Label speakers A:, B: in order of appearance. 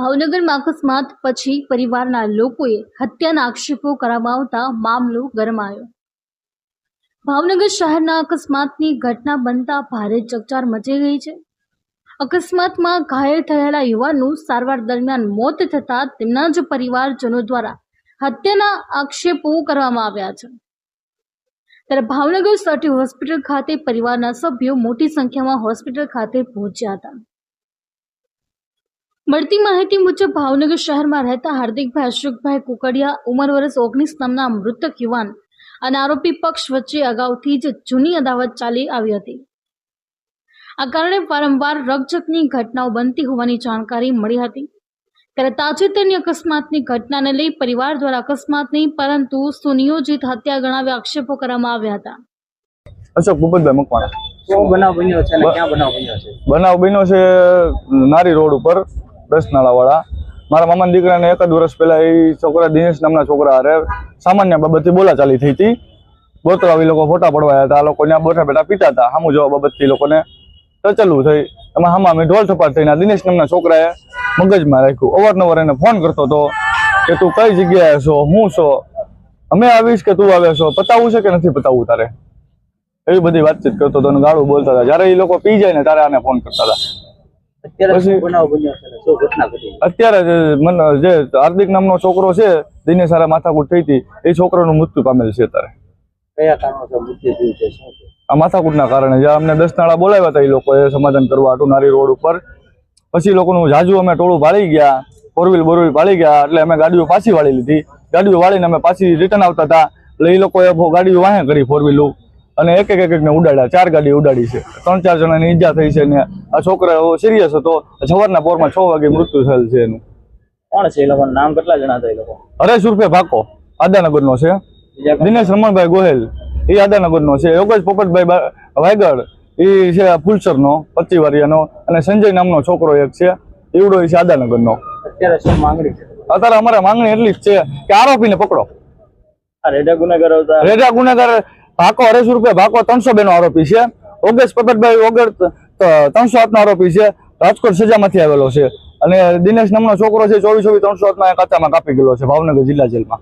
A: ભાવનગરમાં અકસ્માત પછી પરિવારના લોકોએ હત્યાના આક્ષેપો કરવામાં આવતા મામલો ગરમાયો. ભાવનગર શહેરના અકસ્માતની ઘટના બનતા ભારે ચકચાર મચી ગઈ છે. અકસ્માતમાં ઘાયલ થયેલા યુવાનનું સારવાર દરમિયાન મોત થતાં તેમના જ પરિવારજનો દ્વારા હત્યાના આક્ષેપો કરવામાં આવ્યા છે. ત્યારે ભાવનગર સર્ટી હોસ્પિટલ ખાતે પરિવારના સભ્યો મોટી સંખ્યામાં હોસ્પિટલ ખાતે પહોંચ્યા હતા. મળતી માહિતી મુજબ ભાવનગર શહેરમાં રહેતા હાર્દિકભાઈ અશોકભાઈ કુકડિયા ઉંમર વર્ષ ઓગણીસ નામના મૃતક યુવાન અને આરોપી પક્ષ વચ્ચે અગાઉથી જ જૂની અદાવત ચાલી આવી હતી. આ કારણે વારંવાર રકઝકની ઘટનાઓ બનતી હોવાની જાણકારી મળી હતી. ત્યારે તાજેતરની અકસ્માતની ઘટનાને લઈ પરિવાર દ્વારા અકસ્માત નહીં પરંતુ સુનિયોજિત હત્યા ગણાવી આક્ષેપો કરવામાં આવ્યા હતા.
B: અશોક ભૂપતભાઈ મકવાણા.
C: બનાવ બન્યો છે બનાવ બન્યો છે?
B: બનાવ બન્યો છે નારી રોડ ઉપર. દસનાળાવાળા મારા મામાના દીકરાને એક જ વર્ષ પહેલા એ છોકરા દિનેશ નામના છોકરા અરે સામાન્ય બાબતથી બોલાચાલી થઈ હતી. બોતરાવી લોકો ફોટા પડવાયા હતા. આ લોકો ત્યાં બોટા બેઠા પીતા હતા. સામુ જવા બાબતથી લોકોને ટચલવું થઈ. એમાં હામાં અમે ઢોલ થપાટ થઈને દિનેશ નામના છોકરાએ મગજમાં રાખ્યું. અવારનવાર એને ફોન કરતો હતો કે, તું કઈ જગ્યાએ છો? હું છો? અમે આવીશ કે તું આવે છો? પતાવવું છે કે નથી પતાવવું તારે? એવી બધી વાતચીત કરતો હતો અને ગાળું બોલતા હતા. જ્યારે એ લોકો પી જાય ને ત્યારે આને ફોન કરતા હતા.
C: અત્યારે
B: અત્યારે જે હાર્દિક નામનો છોકરો છે હારે માથાકૂટ થઈ હતી એ છોકરાનું મૃત્યુ પામેલ છે અત્યારે. આ માથાકૂટના કારણે જે અમને દસ નાળા બોલાવ્યા હતા એ લોકોએ સમાધાન કરવા હતું નારી રોડ ઉપર. પછી લોકોનું જાજુ અમે ટોળું વાળી ગયા ફોર વ્હીલ બોર વ્હીલ ગયા એટલે અમે ગાડીઓ પાછી વાળી લીધી. ગાડીઓ વાળીને અમે પાછી રિટર્ન આવતા હતા. એટલે એ લોકોએ ગાડીઓ વાહે કરી ફોર વ્હીલું અને એક એક એક એકને ઉડાડ્યા. ચાર ગાડી ઉડાડી છે. ત્રણ ચાર જણાની ઈજા થઈ છે ને આ છોકરા સિરિયસ હતો. સવારના પોરમાં છ વાગે મૃત્યુ થયેલ છે એનું.
C: કોણ છે એ લોકોનું નામ? કેટલા જણા હતા એ લોકો?
B: હરેશ ઉર્ફે ભાકો. આદાનગરનો છે. દિનેશ રમણભાઈ ગોહેલ. એ આદાનગરનો છે. યોગેશ પોપટભાઈ વાયગડ એ છે ફૂલસરનો પચી વારિયાનો અને સંજય નામનો છોકરો એક છે. એવડો છે આદાનગરનો.
C: અત્યારે શું માંગણી છે?
B: અત્યારે અમારે માંગણી એટલી જ છે કે આરોપીને પકડો.
C: આ રેડા ગુનેગાર
B: રેડા ગુનેગાર ભાકો હરેશ રૂપિયા, ભાકો ત્રણસો બે નો આરોપી છે. ઓગસ્ટ પોપટભાઈ વગર ત્રણસો આઠ નો આરોપી છે. રાજકોટ સજામાંથી આવેલો છે. અને દિનેશ નામનો છોકરો છે, ચોવીસ ચોવીસ ત્રણસો આઠમાં કાચામાં કાપી ગયેલો છે, ભાવનગર જિલ્લા જેલમાં.